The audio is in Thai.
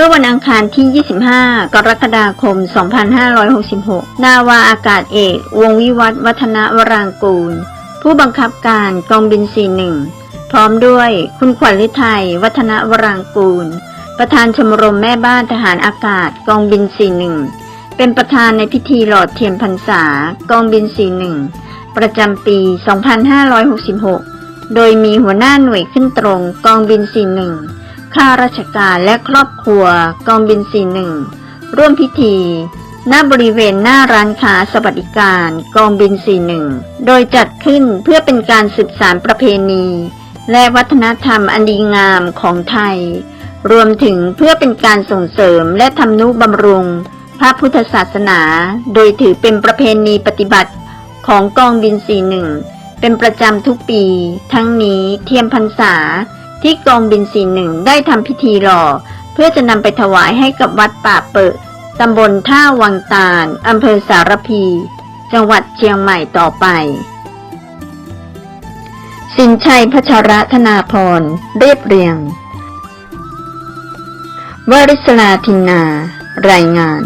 มื่อวันอังคารที่ 25 กรกฎาคม 2566 นาวาอากาศเอก วงวิวัฒน์วัฒนวรางกูล ผู้บังคับการกองบิน 41 พร้อมด้วยคุณขวัญฤทัย วัฒนวรางกูล ประธานชมรมแม่บ้านทหารอากาศกองบิน 41 เป็นประธานในพิธีหลอดเทียนพรรษากองบิน 41 ประจำปี 2566 โดยมีหัวหน้าหน่วยขึ้นตรงกองบิน 41 ข้าราชการและครอบครัวกองบิน 41 ร่วมพิธี ณบริเวณหน้าร้านค้าสวัสดิการกองบิน 41 โดยจัดขึ้นเพื่อเป็นการสืบสานประเพณี และวัฒนธรรมอันดีงามของไทย รวมถึงเพื่อเป็นการส่งเสริมและทำนุบำรุง พระพุทธศาสนา โดยถือเป็นประเพณีปฏิบัติของกองบิน 41 เป็นประจำทุกปี ทั้งนี้เทียมพรรษา ที่กองบิน41ได้ทำพิธีหล่อ เพื่อจะนำไปถวายให้กับวัดป่าเปิดตำบลท่าวังตาลอำเภอสารพี จังหวัดเชียงใหม่ต่อไป สินชัยพัชรธนาพร เรียบเรียง วริศลาทินนา รายงาน